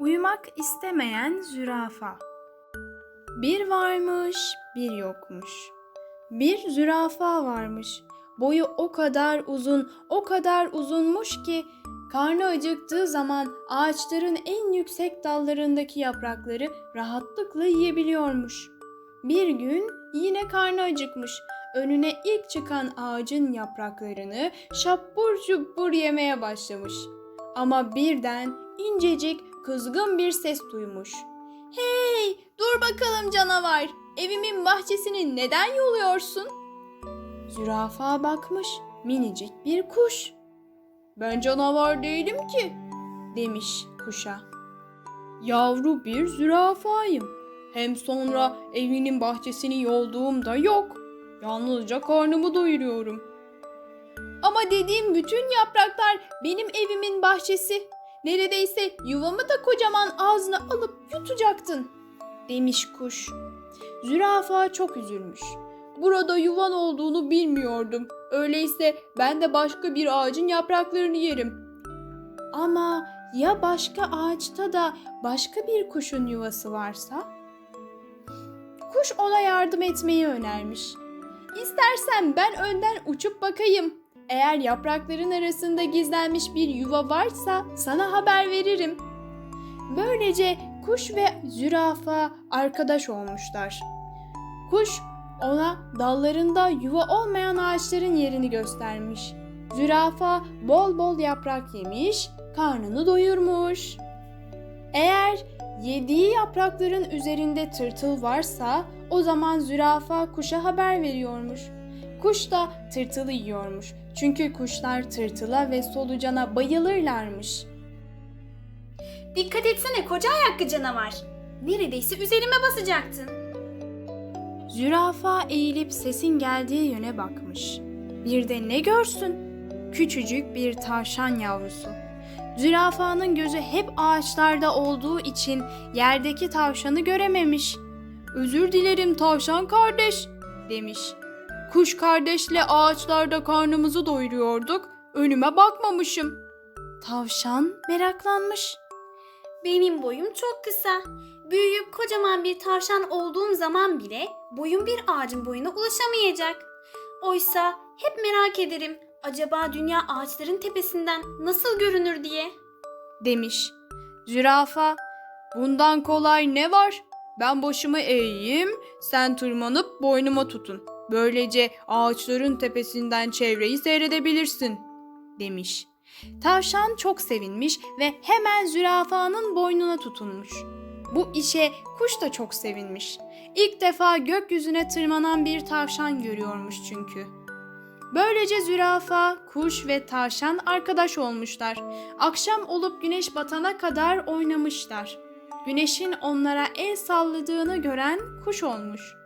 Uyumak istemeyen zürafa. Bir varmış, bir yokmuş. Bir zürafa varmış. Boyu o kadar uzun, o kadar uzunmuş ki karnı acıktığı zaman ağaçların en yüksek dallarındaki yaprakları rahatlıkla yiyebiliyormuş. Bir gün yine karnı acıkmış. Önüne ilk çıkan ağacın yapraklarını şappur şuppur yemeye başlamış. Ama birden incecik kızgın bir ses duymuş. Hey dur bakalım canavar evimin bahçesini neden yoluyorsun? Zürafa bakmış minicik bir kuş. Ben canavar değilim ki demiş kuşa. Yavru bir zürafayım. Hem sonra evinin bahçesini yolduğum da yok. Yalnızca karnımı doyuruyorum. Ama dediğim bütün yapraklar benim evimin bahçesi. Neredeyse yuvamı da kocaman ağzına alıp yutacaktın, demiş kuş. Zürafa çok üzülmüş. Burada yuvan olduğunu bilmiyordum. Öyleyse ben de başka bir ağacın yapraklarını yerim. Ama ya başka ağaçta da başka bir kuşun yuvası varsa? Kuş ona yardım etmeyi önermiş. İstersen ben önden uçup bakayım. Eğer yaprakların arasında gizlenmiş bir yuva varsa sana haber veririm. Böylece kuş ve zürafa arkadaş olmuşlar. Kuş ona dallarında yuva olmayan ağaçların yerini göstermiş. Zürafa bol bol yaprak yemiş, karnını doyurmuş. Eğer yediği yaprakların üzerinde tırtıl varsa o zaman zürafa kuşa haber veriyormuş. Kuş da tırtılı yiyormuş. Çünkü kuşlar tırtıla ve solucana bayılırlarmış. Dikkat etsene koca ayaklı canavar. Neredeyse üzerime basacaktın. Zürafa eğilip sesin geldiği yöne bakmış. Bir de ne görsün? Küçücük bir tavşan yavrusu. Zürafanın gözü hep ağaçlarda olduğu için yerdeki tavşanı görememiş. Özür dilerim tavşan kardeş, demiş. Kuş kardeşle ağaçlarda karnımızı doyuruyorduk. Önüme bakmamışım. Tavşan meraklanmış. Benim boyum çok kısa. Büyüyüp kocaman bir tavşan olduğum zaman bile boyum bir ağacın boyuna ulaşamayacak. Oysa hep merak ederim. Acaba dünya ağaçların tepesinden nasıl görünür diye. demiş. Zürafa, bundan kolay ne var? Ben başımı eğeyim, sen tırmanıp boynuma tutun. Böylece ağaçların tepesinden çevreyi seyredebilirsin, demiş. Tavşan çok sevinmiş ve hemen zürafanın boynuna tutunmuş. Bu işe kuş da çok sevinmiş. İlk defa gökyüzüne tırmanan bir tavşan görüyormuş çünkü. Böylece zürafa, kuş ve tavşan arkadaş olmuşlar. Akşam olup güneş batana kadar oynamışlar. Güneşin onlara el salladığını gören kuş olmuş.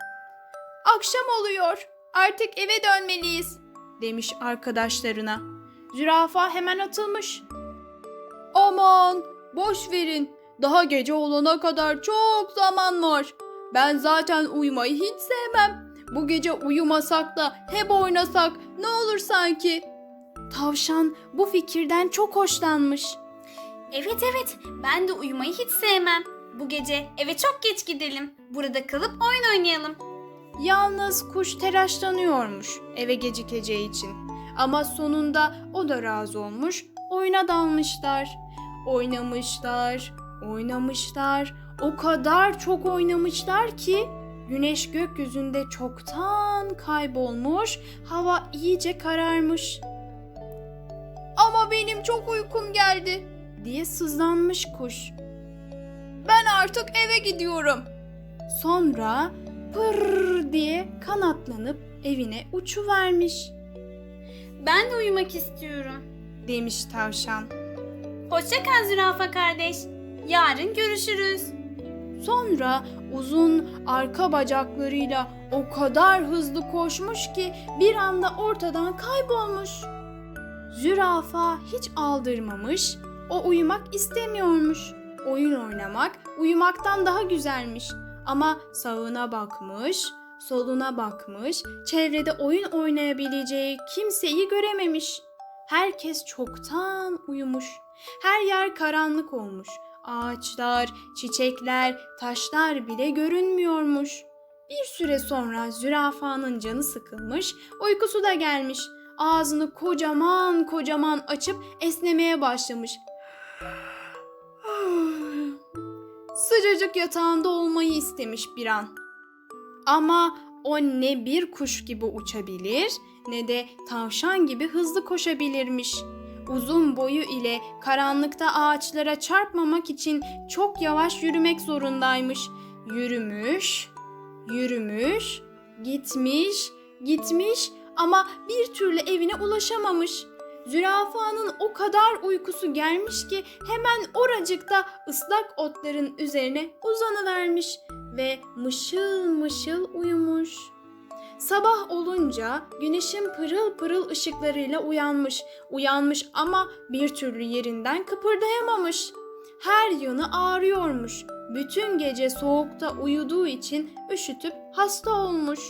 Akşam oluyor. Artık eve dönmeliyiz, demiş arkadaşlarına. Zürafa hemen atılmış. Aman, boş verin. Daha gece olana kadar çok zaman var. Ben zaten uyumayı hiç sevmem. Bu gece uyumasak da hep oynasak ne olur sanki? Tavşan bu fikirden çok hoşlanmış. Evet evet ben de uyumayı hiç sevmem. Bu gece eve çok geç gidelim. Burada kalıp oyun oynayalım. Yalnız kuş telaşlanıyormuş eve gecikeceği için. Ama sonunda o da razı olmuş, oyuna dalmışlar. Oynamışlar, oynamışlar. O kadar çok oynamışlar ki güneş gökyüzünde çoktan kaybolmuş, hava iyice kararmış. Ama benim çok uykum geldi diye sızlanmış kuş. Ben artık eve gidiyorum. Sonra pırr diye kanatlanıp evine uçuvermiş Ben de uyumak istiyorum. demiş tavşan. Hoşça kal zürafa kardeş. Yarın görüşürüz. Sonra uzun arka bacaklarıyla o kadar hızlı koşmuş ki bir anda ortadan kaybolmuş. Zürafa hiç aldırmamış, o uyumak istemiyormuş. Oyun oynamak uyumaktan daha güzelmiş. Ama sağına bakmış, soluna bakmış, çevrede oyun oynayabileceği kimseyi görememiş. Herkes çoktan uyumuş. Her yer karanlık olmuş. Ağaçlar, çiçekler, taşlar bile görünmüyormuş. Bir süre sonra zürafanın canı sıkılmış, uykusu da gelmiş. Ağzını kocaman kocaman açıp esnemeye başlamış. Sıcacık yatağında olmayı istemiş bir an. Ama o ne bir kuş gibi uçabilir ne de tavşan gibi hızlı koşabilirmiş. Uzun boyu ile karanlıkta ağaçlara çarpmamak için çok yavaş yürümek zorundaymış. Yürümüş, yürümüş, gitmiş, gitmiş ama bir türlü evine ulaşamamış. Zürafanın o kadar uykusu gelmiş ki hemen oracıkta ıslak otların üzerine uzanıvermiş ve mışıl mışıl uyumuş. Sabah olunca güneşin pırıl pırıl ışıklarıyla uyanmış. Uyanmış ama bir türlü yerinden kıpırdayamamış. Her yanı ağrıyormuş. Bütün gece soğukta uyuduğu için üşütüp hasta olmuş.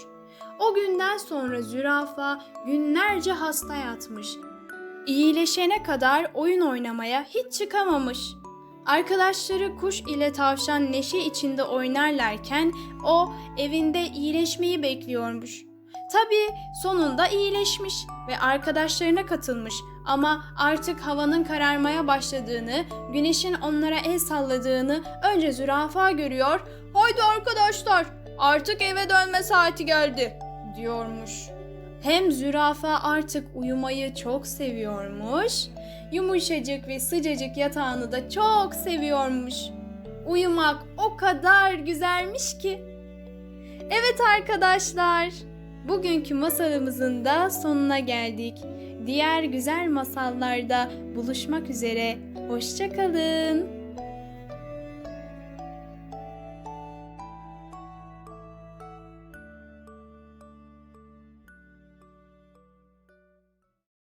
O günden sonra zürafa günlerce hasta yatmış. İyileşene kadar oyun oynamaya hiç çıkamamış. Arkadaşları kuş ile tavşan neşe içinde oynarlarken o evinde iyileşmeyi bekliyormuş. Tabii sonunda iyileşmiş ve arkadaşlarına katılmış ama artık havanın kararmaya başladığını, güneşin onlara el salladığını önce zürafa görüyor. Haydi arkadaşlar artık eve dönme saati geldi diyormuş. Hem zürafa artık uyumayı çok seviyormuş, yumuşacık ve sıcacık yatağını da çok seviyormuş. Uyumak o kadar güzelmiş ki. Evet arkadaşlar, bugünkü masalımızın da sonuna geldik. Diğer güzel masallarda buluşmak üzere. Hoşçakalın.